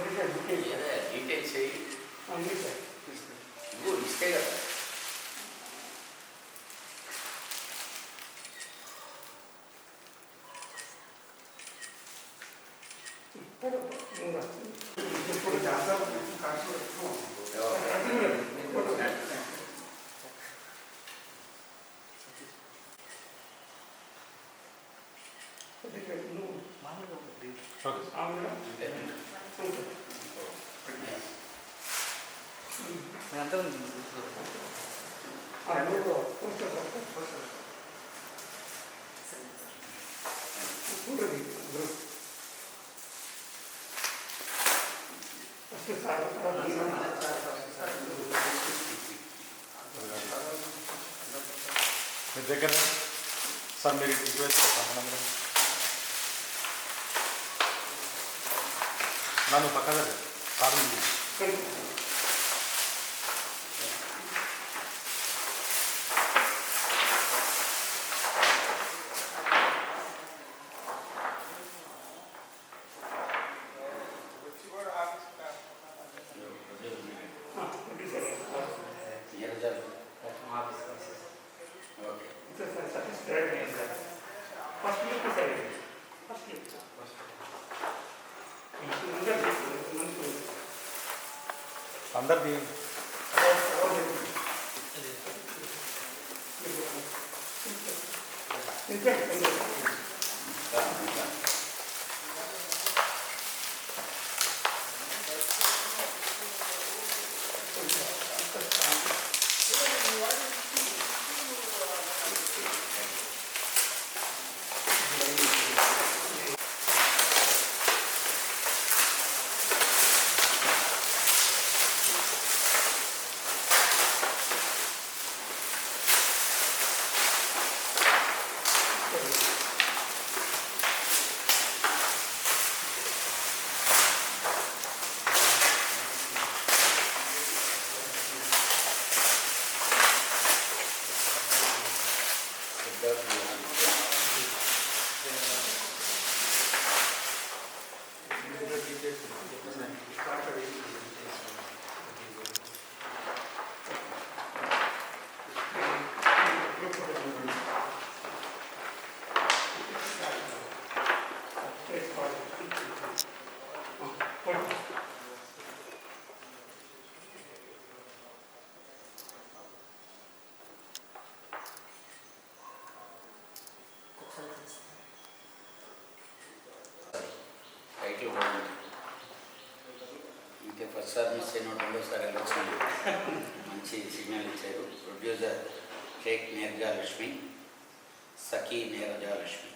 それじゃあ理解じゃない理解しない理解も మీ దగ్గర సార్ మీరు ఇటు వేస్తే సంబంధం నన్ను పక్కన సార్ నీరజాలు Va andar bem. Entende? Sir miss అయిన రెండోసారి వెళ్ళొచ్చింది మంచి సిగ్నల్ ఇచ్చారు. ప్రొడ్యూసర్ షేక్ నీరజాలక్ష్మి సఖీ నీరజాలక్ష్మి.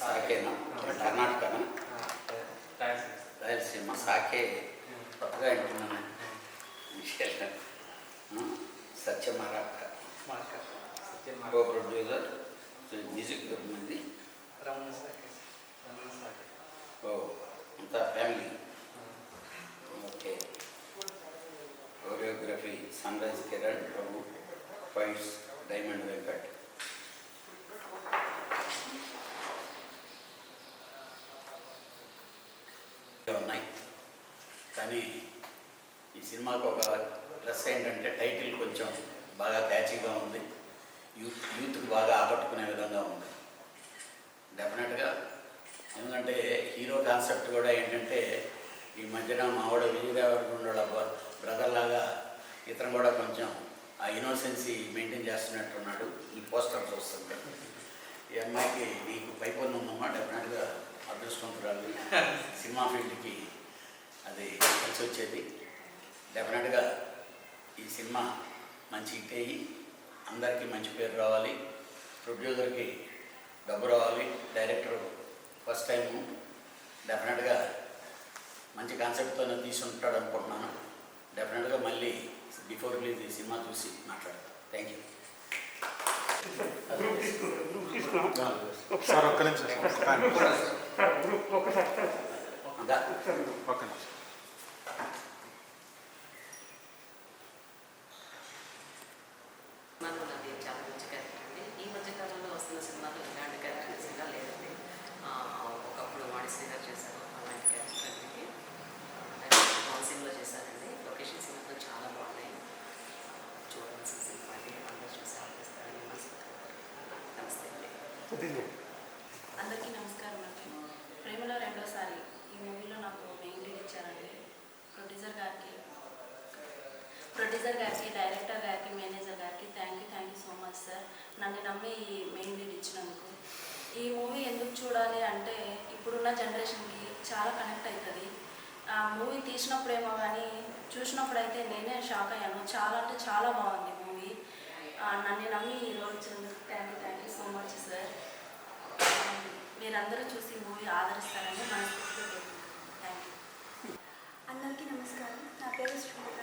సాకేనా? కర్ణాటకనా? రాయలసీమ. సాకే. కొత్తగా వింటున్నాను. విషయాలు సత్యమారాక కో ప్రొడ్యూసర్ మ్యూజిక్ మంది ఓ అంతా family. Okay. Choreography sunrise Kiran Prabhu fights diamond Venkat ఉన్నాయి కానీ ఈ సినిమాకు ఒక ప్లస్ ఏంటంటే టైటిల్ కొంచెం బాగా క్యాచిగా ఉంది. యూత్ యూత్కి బాగా ఆకట్టుకునే విధంగా ఉంది. డెఫినెట్గా ఎందుకంటే హీరో కాన్సెప్ట్ కూడా ఏంటంటే ఈ మధ్యన మావాడు విజయదేవరకొండ బ్రదర్ లాగా ఇతను కూడా కొంచెం ఆ ఇన్నోసెన్సీ మెయింటైన్ చేస్తున్నట్టున్నాడు. ఈ పోస్టర్ చూస్తుంటే. ఈ అమ్మాయికి నీకు పైపొంది ఉందమ్మా డెఫినెట్గా అదృష్టవంతురాలు. సినిమా ఫీల్డ్కి అది కలిసి వచ్చేది డెఫినెట్గా ఈ సినిమా మంచి హిట్ అయ్యి అందరికీ మంచి పేరు రావాలి. ప్రొడ్యూసర్కి డబ్బు రావాలి. Director first time. డెఫినెట్గా మంచి కాన్సెప్ట్తోనే తీసి ఉంటాడు అనుకుంటున్నాను. డెఫినెట్గా మళ్ళీ బిఫోర్ రిలీజ్ ఈ సినిమా చూసి మాట్లాడతాను థ్యాంక్ యూ సార్ ఒక్క నిమిషం. ఒక్క నిమిషం. సార్ గ్రూప్ ఒకసారి సార్ ఇంకా ఒకసారి ఒక్క నిమిషం శ్రీధర్ చేశారు అలాంటి క్యారెక్టర్కి కౌన్సిలింగ్లో చేశారండి లొకేషన్స్ మాత్రం చాలా బాగున్నాయి చూడాల్సిన సినిమా అండి అందరూ చూసి ఆలోచిస్తారని నమస్తే అండి కొద్దిగా అందరికీ నమస్కారం అండి ప్రేమలో రెండోసారి ఈ మూవీలో నాకు మెయిన్ లీడ్ ఇచ్చారండి ప్రొడ్యూసర్ గారికి ప్రొడ్యూసర్ గారికి డైరెక్టర్ గారికి మేనేజర్ గారికి thank you thank you so much sir నన్ను నమ్మి మెయిన్ లీడ్ ఇచ్చినందుకు. ఈ మూవీ ఎందుకు చూడాలి అంటే ఇప్పుడున్న జనరేషన్కి చాలా కనెక్ట్ అవుతుంది ఆ మూవీ తీసినప్పుడేమో కానీ చూసినప్పుడు అయితే నేనే షాక్ అయ్యాను. చాలా అంటే చాలా బాగుంది మూవీ. నన్ను నమ్మి ఈ రోజు thank you thank you so much sir మీరందరూ చూసి మూవీ ఆదరిస్తారని మనస్ఫూర్తిగా థ్యాంక్ యూ అందరికీ నమస్కారం. నా పేరు శ్రీమత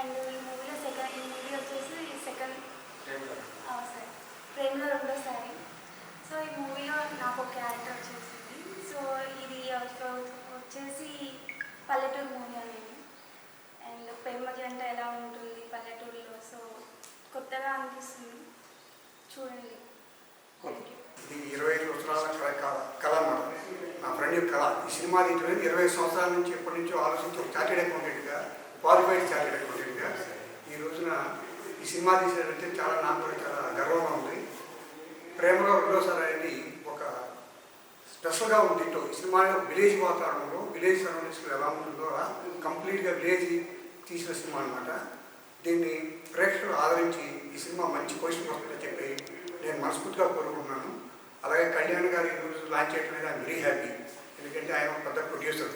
అండ్ ఈ మూవీలో సెకండ్ ఈ మూవీ వచ్చేసి సెకండ్ ప్రేమలో రెండోసారి సో ఈ మూవీలో నాకు ఒక క్యారెక్టర్ వచ్చేసింది. సో ఇది వచ్చేసి పల్లెటూరు మూవీ అనేది అండ్ ప్రేమ జంట ఎలా ఉంటుంది పల్లెటూరులో? సో కొత్తగా అనిపిస్తుంది. చూడండి. ఇరవై ఐదు సంవత్సరాల కళ కళ- అన్నమాట. నా ఫ్రెండ్ కళ. ఈ సినిమా తీయడం ఇరవై సంవత్సరాల నుంచి ఎప్పటి నుంచో ఆలోచించి ఒక చార్టెడ్ అకౌంటెంట్గా క్వాలిఫైడ్ చార్టెడ్ అకౌంటెంట్గా ఈ రోజున ఈ సినిమా తీసేటంటే చాలా నాకు కూడా చాలా గర్వంగా ఉంది. ప్రేమలో రెండోసారి అనేది ఒక స్పెషల్గా ఉంది ఇటు ఈ సినిమాలో విలేజ్ వాతావరణంలో విలేజ్ సరౌండింగ్స్లో ఎలా ఉంటుందో అలా కంప్లీట్గా విలేజ్ తీసిన సినిమా అనమాట దీన్ని ప్రేక్షకులు ఆదరించి ఈ సినిమా మంచి పొజిషన్ వస్తుందని చెప్పి నేను మనస్ఫూర్తిగా కోరుకుంటున్నాను. అలాగే కళ్యాణ్ గారు ఈరోజు లాంచ్ చేయడం మీద ఐఎమ్ వెరీ హ్యాపీ. ఎందుకంటే ఆయన ఒక పెద్ద ప్రొడ్యూసర్.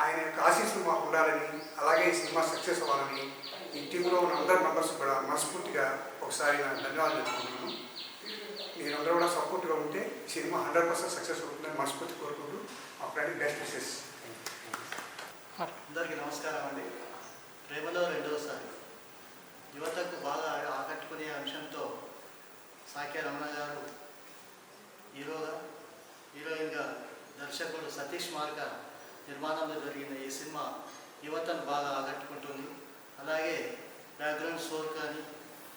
ఆయన యొక్క ఆశీస్సులు మాకు ఉండాలని అలాగే ఈ సినిమా సక్సెస్ అవ్వాలని ఈ టీంలో ఉన్న అందరి మెంబర్స్ కూడా మనస్ఫూర్తిగా ఒకసారి నా ధన్యవాదాలు చెప్పుకుంటున్నాను. మీరందరూ కూడా సపోర్ట్గా ఉంటే సినిమా హండ్రెడ్ పర్సెంట్ సక్సెస్ అవుతుందని మనస్ఫూర్తి కోరుకుంటూ మా ఫ్రెండ్ బెస్ట్ విషెస్ అందరికీ నమస్కారం అండి. ప్రేమలో రెండవసారి యువతకు బాగా ఆకట్టుకునే అంశంతో సాకే రమణ గారు హీరోగా హీరోయిన్గా దర్శకుడు సతీష్ మార్గ నిర్మాణంలో జరిగిన ఈ సినిమా యువతను బాగా ఆకట్టుకుంటుంది. అలాగే బ్యాక్గ్రౌండ్ స్కోర్ కానీ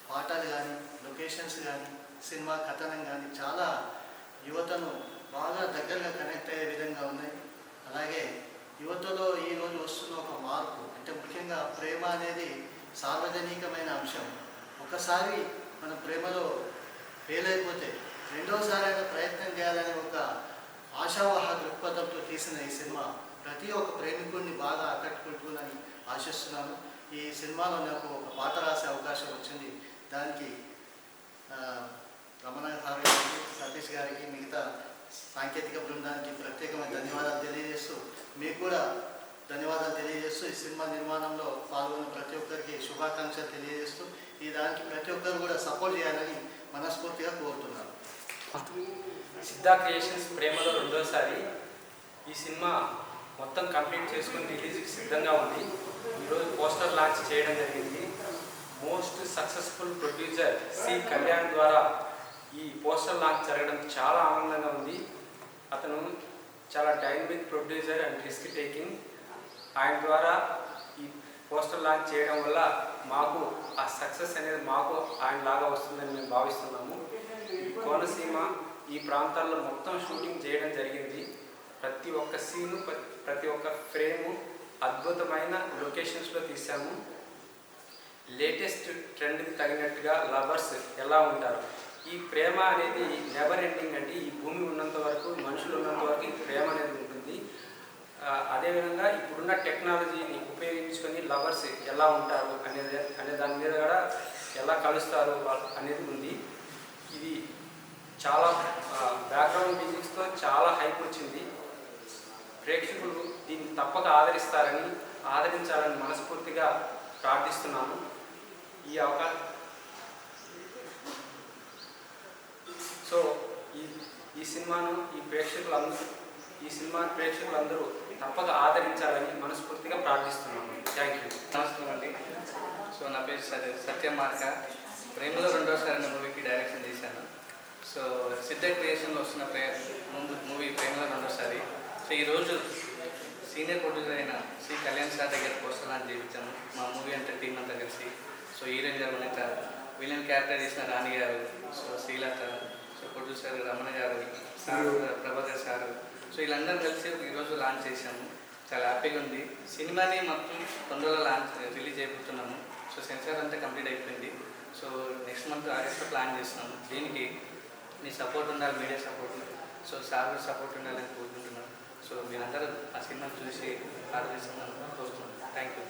పాటలు కానీ లొకేషన్స్ కానీ సినిమా కథనం కానీ చాలా యువతను బాగా దగ్గరగా కనెక్ట్ అయ్యే విధంగా ఉన్నాయి. అలాగే యువతలో ఈరోజు వస్తున్న ఒక మార్పు అంటే ముఖ్యంగా ప్రేమ అనేది సార్వజనికమైన అంశం. ఒకసారి మన ప్రేమలో ఫెయిల్ అయిపోతే రెండోసారి అయినా ప్రయత్నం చేయాలనే ఒక ఆశావాహ దృక్పథంతో తీసిన ఈ సినిమా ప్రతి ఒక్క ప్రేమికుడిని బాగా ఆకట్టుకుంటుందని ఆశిస్తున్నాను. ఈ సినిమాలో నాకు ఒక పాట రాసే అవకాశం వచ్చింది. దానికి రమణ గారికి సతీష్ గారికి మిగతా సాంకేతిక బృందానికి ప్రత్యేకమైన ధన్యవాదాలు తెలియజేస్తూ మీకు కూడా ధన్యవాదాలు తెలియజేస్తూ ఈ సినిమా నిర్మాణంలో పాల్గొన్న ప్రతి ఒక్కరికి శుభాకాంక్షలు తెలియజేస్తూ ఈ దానికి ప్రతి ఒక్కరు కూడా సపోర్ట్ చేయాలని మనస్ఫూర్తిగా కోరుతున్నాను. సిద్ధా క్రియేషన్స్ ప్రేమలో రెండోసారి ఈ సినిమా మొత్తం కంప్లీట్ చేసుకుని రిలీజ్కి సిద్ధంగా ఉంది. ఈరోజు పోస్టర్ లాంచ్ చేయడం జరిగింది. Most successful producer C Kalyan ద్వారా ఈ పోస్టర్ లాంచ్ జరగడం చాలా ఆనందంగా ఉంది. అతను చాలా dynamic producer and risk taking ఆయన ద్వారా ఈ పోస్టర్ లాంచ్ చేయడం వల్ల మాకు ఆ సక్సెస్ అనేది మాకు ఆయన లాగా వస్తుందని మేము భావిస్తున్నాము. కోనసీమ ఈ ప్రాంతాల్లో మొత్తం షూటింగ్ చేయడం జరిగింది. ప్రతి ఒక్క సీను ప్రతి ఒక్క ఫ్రేము అద్భుతమైన లొకేషన్స్లో తీసాము లేటెస్ట్ ట్రెండ్కి తగినట్టుగా లవర్స్ ఎలా ఉంటారు? ఈ ప్రేమ అనేది నెవర్ ఎండింగ్ అంటే ఈ భూమి ఉన్నంత వరకు మనుషులు ఉన్నంత వరకు ఈ ప్రేమ అనేది ఉంటుంది. అదేవిధంగా ఇప్పుడున్న టెక్నాలజీని ఉపయోగించుకొని లవర్స్ ఎలా ఉంటారు అనేది అనే దాని మీద కూడా ఎలా కలుస్తారు అనేది ఉంది. ఇది చాలా బ్యాక్గ్రౌండ్ మ్యూజిక్స్తో చాలా హైప్ వచ్చింది. ప్రేక్షకులు దీన్ని తప్పక ఆదరిస్తారని ఆదరించాలని మనస్ఫూర్తిగా ప్రార్థిస్తున్నాను ఈ అవకాశం సో ఈ ఈ సినిమాను ఈ ప్రేక్షకులందరూ ఈ సినిమా ప్రేక్షకులందరూ తప్పక ఆదరించాలని మనస్ఫూర్తిగా ప్రార్థిస్తున్నాను థ్యాంక్ యూ నమస్కారం అండి. సో నా పేరు సత్య సత్యమార్క ప్రేమలో రెండోసారి అనే మూవీకి డైరెక్షన్ చేశాను సో సిద్ధ క్రియేషన్లో వస్తున్న ప్రే ముందు మూవీ ప్రేమలో రెండోసారి. సో ఈరోజు సీనియర్ ప్రొడ్యూసర్ అయిన శ్రీ కళ్యాణ్ సార్ దగ్గర పోస్టర్ లాంచ్ చేయించాము మా మూవీ అంటే టీం అంతా కలిసి. సో హీరోయిన్ గారు వనిత విలన్ క్యారెక్టర్ చేసిన రాణి గారు so Srilatha so producer Ramana గారు సార్ ప్రభాకర్ సార్. సో వీళ్ళందరం కలిసి ఈరోజు లాంచ్ చేశాము. చాలా హ్యాపీగా ఉంది. సినిమాని మొత్తం తొందరలో లాంచ్ రిలీజ్ అయిపోతున్నాము సో సెన్సార్ అంతా కంప్లీట్ అయిపోయింది. సో నెక్స్ట్ మంత్ ఆగస్ట్లో ప్లాన్ చేస్తున్నాము. దీనికి మీ సపోర్ట్ ఉండాలి media support so sir support ఉండాలని సో మీరందరూ ఆ సినిమా చూసి ఆదరిస్తున్నాను కోరుతున్నాను థ్యాంక్ యూ